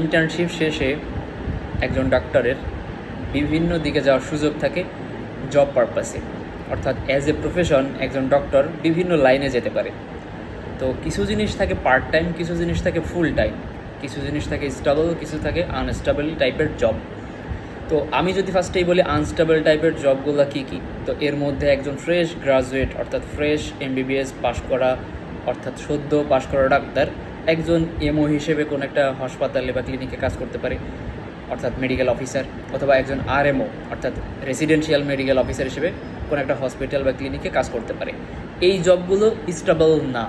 Internship শেষে একজন ডাক্তারের বিভিন্ন দিকে যাওয়ার সুযোগ থাকে জব পারপাসে অর্থাৎ অ্যাজ এ প্রফেশন একজন ডক্টর বিভিন্ন লাইনে যেতে পারে। তো কিছু জিনিস থাকে পার্ট টাইম কিছু জিনিস থাকে ফুল টাইম কিছু জিনিস থাকে স্টাবল কিছু থাকে আনস্টাবল টাইপের জব তো আমি যদি ফার্স্টেই বলি আনস্টাবল টাইপের জবগুলো কী কী? তো এর মধ্যে একজন ফ্রেশ গ্রাজুয়েট অর্থাৎ ফ্রেশ এমবিবিএস পাশ করা, অর্থাৎ সদ্য পাশ করা ডাক্তার একজন এমও হিসেবে কোনো একটা হাসপাতালে বা ক্লিনিকে কাজ করতে পারে, অর্থাৎ মেডিকেল অফিসার অথবা একজন আরএমও অর্থাৎ রেসিডেন্সিয়াল মেডিকেল অফিসার হিসেবে কোনো একটা হসপিটাল বা ক্লিনিকে কাজ করতে পারে। এই জবগুলো স্টেবল না,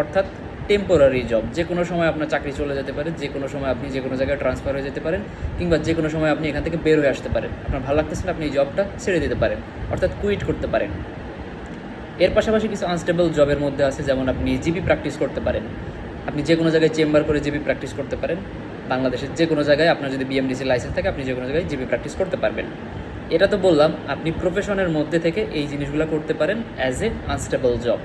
অর্থাৎ টেম্পোরারি জব যে কোনো সময় আপনার চাকরি চলে যেতে পারে, যে কোনো সময় আপনি যে কোনো জায়গায় ট্রান্সফার হয়ে যেতে পারেন, কিংবা যে কোনো সময় আপনি এখান থেকে বের হয়ে আসতে পারেন। আপনার ভালো লাগতেছে না, আপনি এই জবটা ছেড়ে দিতে পারেন, অর্থাৎ কুইট করতে পারেন। এর পাশাপাশি কিছু আনস্টেবল জবের মধ্যে আছে, যেমন আপনি জিবি প্র্যাকটিস করতে পারেন। আপনি যে কোনো জায়গায় চেম্বার করে জিবি প্র্যাকটিস করতে পারেন। বাংলাদেশের যে কোনো জায়গায় আপনার যদি বিএমডিসি লাইসেন্স থাকে, আপনি যে কোনো জায়গায় জিবি প্র্যাকটিস করতে পারবেন। এটা তো বললাম, আপনি প্রফেশনের মধ্যে থেকে এই জিনিসগুলো করতে পারেন অ্যাজ এ আনস্টেবল জব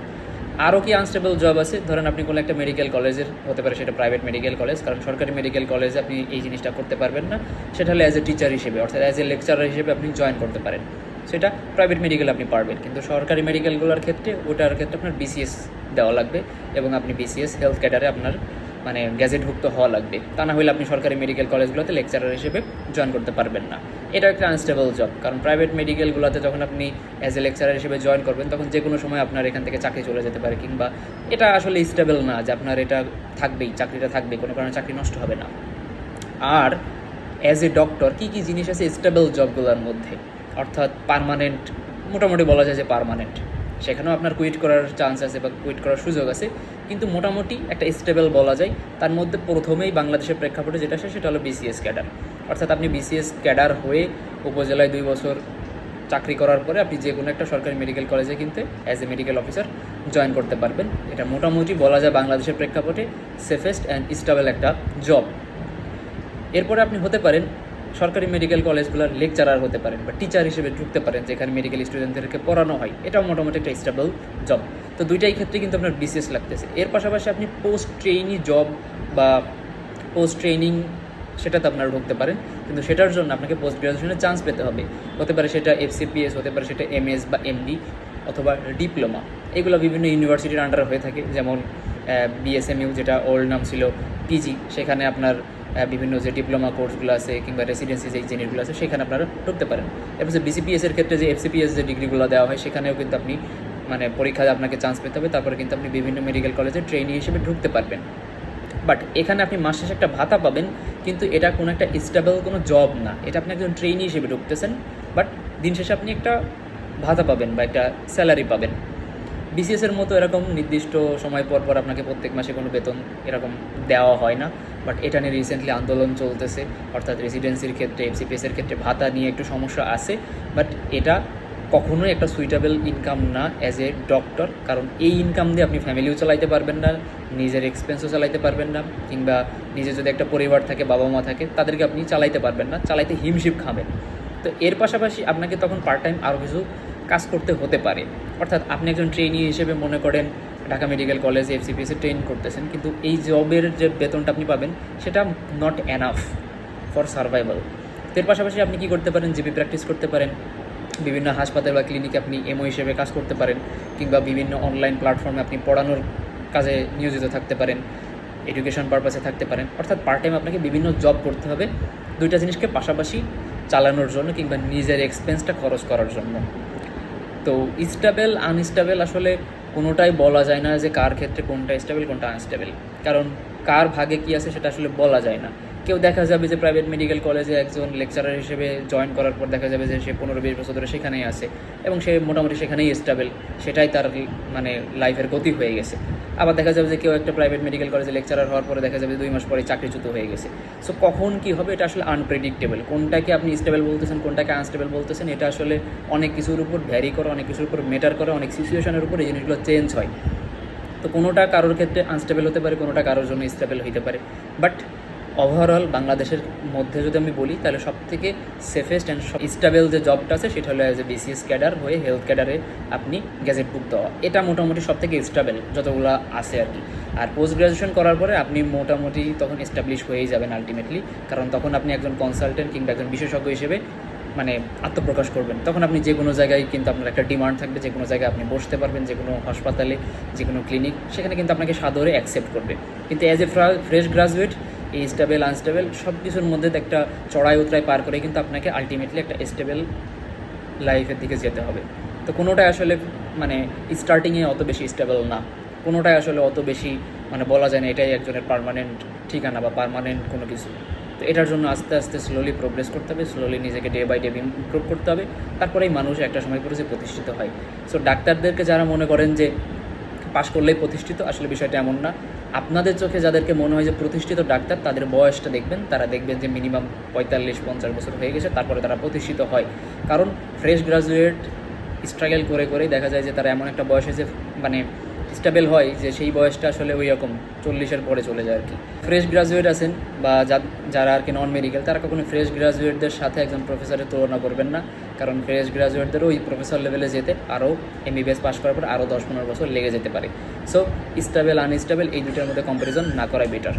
আরও কি আনস্টেবল জব আছে? ধরেন আপনি কোনো একটা মেডিকেল কলেজের হতে পারে সেটা প্রাইভেট মেডিকেল কলেজ কারণ সরকারি মেডিকেল কলেজে আপনি এই জিনিসটা করতে পারবেন না। সেটা হলে অ্যাজ এ টিচার হিসেবে, অর্থাৎ অ্যাজ এ লেকচারার হিসেবে আপনি জয়েন করতে পারেন। সেটা প্রাইভেট মেডিকেল আপনি পারবেন। কিন্তু সরকারি মেডিকেলগুলোর ক্ষেত্রে ওটার ক্ষেত্রে আপনার বিসিএস দেওয়া লাগবে এবং আপনি বিসিএস হেলথ ক্যাডারে আপনার মানে গ্যাজেটভুক্ত হওয়া লাগবে। তা না হলে আপনি সরকারি মেডিকেল কলেজগুলোতে লেকচারার হিসেবে জয়েন করতে পারবেন না। এটা একটা আনস্টেবল জব কারণ প্রাইভেট মেডিকেলগুলোতে যখন আপনি অ্যাজ এ লেকচারার হিসেবে জয়েন করবেন, তখন যে কোনো সময় আপনার এখান থেকে চাকরি চলে যেতে পারে, কিংবা এটা আসলে স্টেবল না যে আপনার এটা থাকবেই, চাকরিটা থাকবে, কোনো কারণে চাকরি নষ্ট হবে না। আর অ্যাজ এ ডক্টর কী কী জিনিস আছে স্টেবল জবগুলোর মধ্যে? অর্থাৎ পারমানেন্ট মোটামুটি বলা যায় যে পারমানেন্ট সেখানেও আপনার কুইট করার চান্স আছে বা কুইট করার সুযোগ আছে। কিন্তু মোটামুটি একটা স্টেবল বলা যায়। তার মধ্যে প্রথমেই বাংলাদেশের প্রেক্ষাপটে যেটা আসে সেটা হলো বিসিএস ক্যাডার অর্থাৎ আপনি বিসিএস ক্যাডার হয়ে উপজেলায় দুই বছর চাকরি করার পরে আপনি যে কোনো একটা সরকারি মেডিকেল কলেজে কিন্তু as a medical officer join করতে পারবেন। এটা মোটামুটি বলা যায় বাংলাদেশের প্রেক্ষাপটে সেফেস্ট অ্যান্ড স্টেবল একটা জব এরপরে আপনি হতে পারেন সরকারি মেডিকেল কলেজগুলোর লেকচারার হতে পারেন বা টিচার হিসেবে ঢুকতে পারেন, যেখানে মেডিকেল স্টুডেন্টদেরকে পড়ানো হয়। এটাও মোটামুটি একটা স্টেবল জব তো দুইটাই ক্ষেত্রে কিন্তু আপনার বিসিএস লাগতেছে। এর পাশাপাশি আপনি পোস্ট ট্রেইনি জব বা পোস্ট ট্রেনিং সেটাতে আপনারা ঢুকতে পারেন। কিন্তু সেটার জন্য আপনাকে পোস্ট গ্রাজুয়েশনের চান্স পেতে হবে। হতে পারে সেটা এফসিপিএস হতে পারে সেটা এমএস বা এমডি অথবা ডিপ্লোমা এগুলো বিভিন্ন ইউনিভার্সিটির আন্ডারে হয়ে থাকে। যেমন বিএসএমইউ যেটা ওল্ড নাম ছিল পিজি সেখানে আপনার বিভিন্ন যে ডিপ্লোমা কোর্সগুলো আছে কিংবা রেসিডেন্সি যে জিনিসগুলো আছে, সেখানে আপনারা ঢুকতে পারেন। এরপর যে বিসিপিএস এর ক্ষেত্রে যে এফসিপিএস যে ডিগ্রিগুলো দেওয়া হয়, সেখানেও কিন্তু আপনি মানে পরীক্ষায় আপনাকে চান্স পেতে হবে। তারপরে কিন্তু আপনি বিভিন্ন মেডিকেল কলেজে ট্রেনি হিসেবে ঢুকতে পারবেন। বাট এখানে আপনি মাস শেষে একটা ভাতা পাবেন, কিন্তু এটা কোনো একটা স্টেবল কোনো জব না। এটা আপনি একজন ট্রেনি হিসেবে ঢুকতেছেন বাট দিন শেষে আপনি একটা ভাতা পাবেন বা একটা স্যালারি পাবেন। বিসিএস এর মতো এরকম নির্দিষ্ট সময় পর পর আপনাকে প্রত্যেক মাসে কোনো বেতন এরকম দেওয়া হয় না। বাট এটা নিয়ে রিসেন্টলি আন্দোলন চলতেছে, অর্থাৎ রেসিডেন্সির ক্ষেত্রে এফসিপিএস এর ক্ষেত্রে ভাতা নিয়ে একটু সমস্যা আছে। বাট এটা কখনোই একটা সুইটেবল ইনকাম না অ্যাজ এ ডক্টর কারণ এই ইনকাম দিয়ে আপনি ফ্যামিলিও চালাইতে পারবেন না, নিজের এক্সপেন্সও চালাইতে পারবেন না, কিংবা নিজের যদি একটা পরিবার থাকে বাবা মা থাকে, তাদেরকে আপনি চালাইতে পারবেন না, চালাইতে হিমশিম খাবেন। তো এর পাশাপাশি আপনাকে তখন পার্ট টাইম আরও কিছু কাজ করতে হতে পারে। অর্থাৎ আপনি একজন ট্রেনি হিসেবে মনে করেন, ঢাকা মেডিকেল কলেজে এফসিপিএসে ট্রেন করতেছেন, কিন্তু এই জবের যে বেতনটা আপনি পাবেন, সেটা নট এনাফ ফর সার্ভাইভাল এর পাশাপাশি আপনি কী করতে পারেন জিবি প্র্যাকটিস করতে পারেন, বিভিন্ন হাসপাতাল বা ক্লিনিকে আপনি এমও হিসেবে কাজ করতে পারেন, কিংবা বিভিন্ন অনলাইন প্ল্যাটফর্মে আপনি পড়ানোর কাজে নিয়োজিত থাকতে পারেন এডুকেশন পারপাসে থাকতে পারেন। অর্থাৎ পার্ট টাইম আপনাকে বিভিন্ন জব করতে হবে, দুইটা জিনিসকে পাশাপাশি চালানোর জন্য কিংবা নিজের এক্সপেন্সটা খরচ করার জন্য। তো স্টেবল আনস্টেবল আসলে কোনোটাই বলা যায় না যে কার ক্ষেত্রে কোনটা স্টেবল কোনটা আনস্টেবল কারণ কার ভাগে কী আছে সেটা আসলে বলা যায় না। কেউ দেখা যাবে যে প্রাইভেট মেডিকেল কলেজে একজন লেকচারার হিসেবে জয়েন করার পর দেখা যাবে যে সে পনেরো বিশ বছর ধরে সেখানেই আছে এবং সে মোটামুটি সেখানেই স্টেবল সেটাই তার মানে লাইফের গতি হয়ে গেছে। আবার দেখা যাবে যে কেউ একটা প্রাইভেট মেডিকেল কলেজে লেকচারার হওয়ার পরে দেখা যাবে দুই মাস পরে চাকরিচ্যুত হয়ে গেছে। সো কখন কী হবে এটা আসলে আনপ্রেডিক্টেবল কোনটাকে আপনি স্টেবল বলতেছেন, কোনটাকে আনস্টেবল বলতেছেন, এটা আসলে অনেক কিছুর উপর ভ্যারি করে, অনেক কিছুর উপর মেটার করে, অনেক সিচুয়েশনের উপর এই জিনিসগুলো চেঞ্জ হয়। তো কোনোটা কারোর ক্ষেত্রে আনস্টেবল হতে পারে, কোনোটা কারোর জন্য স্টেবল হতে পারে। বাট ওভারঅল বাংলাদেশের মধ্যে যদি আমি বলি, তাহলে সব থেকে সেফেস্ট অ্যান্ড স্টেবল যে জবটা আছে, সেটা হলো অ্যাজ এ বিসিএস ক্যাডার হয়ে হেলথ ক্যাডারে আপনি গ্যাজেট বুক দেওয়া। এটা মোটামুটি সব থেকে স্টেবল যতগুলো আছে আর কি। আর পোস্ট গ্রাজুয়েশন করার পরে আপনি মোটামুটি তখন এস্টাবলিশ হয়েই যাবেন আলটিমেটলি কারণ তখন আপনি একজন কনসালটেন্ট কিংবা একজন বিশেষজ্ঞ হিসেবে মানে আত্মপ্রকাশ করবেন। তখন আপনি যে কোনো জায়গায় কিন্তু আপনার একটা ডিমান্ড থাকবে, যে কোনো জায়গায় আপনি বসতে পারবেন, যে কোনো হাসপাতালে, যে কোনো ক্লিনিক সেখানে কিন্তু আপনাকে সাদরে অ্যাকসেপ্ট করবে। কিন্তু অ্যাজ এ ফ্রেশ গ্রাজুয়েট এই স্টেবল আনস্টেবল সব কিছুর মধ্যে একটা চড়াই উতরাই পার করে কিন্তু আপনাকে আলটিমেটলি একটা স্টেবল লাইফের দিকে যেতে হবে। তো কোনোটাই আসলে মানে স্টার্টিংয়ে অত বেশি স্টেবল না। কোনোটাই আসলে অত বেশি মানে বলা যায় না এটাই একজনের পার্মানেন্ট ঠিকানা বা পার্মানেন্ট কোনো কিছু। তো এটার জন্য আস্তে আস্তে স্লোলি প্রোগ্রেস করতে হবে স্লোলি নিজেকে ডে বাই ডে ইমপ্রুভ করতে হবে। তারপরেই মানুষ একটা সময় পরে যে প্রতিষ্ঠিত হয়। সো ডাক্তারদেরকে যারা মনে করেন যে পাশ করলেই প্রতিষ্ঠিত, আসলে বিষয়টা এমন না। আপনাদের চোখে যাদেরকে মনে হয় যে প্রতিষ্ঠিত ডাক্তার, তাদের বয়সটা দেখবেন। তারা দেখবেন যে মিনিমাম পঁয়তাল্লিশ, পঞ্চাশ বছর হয়ে গেছে, তারপরে তারা প্রতিষ্ঠিত হয়। কারণ ফ্রেশ গ্রাজুয়েট স্ট্রাগল করে, করেই দেখা যায় যে তারা এমন একটা বয়সে যে মানে স্টেবল হয় যে সেই বয়সটা আসলে ওই রকম চল্লিশের পরে চলে যায় আর কি। ফ্রেশ গ্রাজুয়েট আছেন বা যারা আর কি নন মেডিকেল তারা কখনো ফ্রেশ গ্রাজুয়েটদের সাথে একজন প্রফেসরের তুলনা করবেন না। কারণ ফ্রেশ গ্রাজুয়েটদেরও ওই প্রফেসর লেভেলে যেতে আরও এমবিবিএস পাশ করার পর আরও দশ পনেরো বছর লেগে যেতে পারে। সো স্টেবল আনস্টেবল এই দুটার মধ্যে কম্পারিজন না করাই বেটার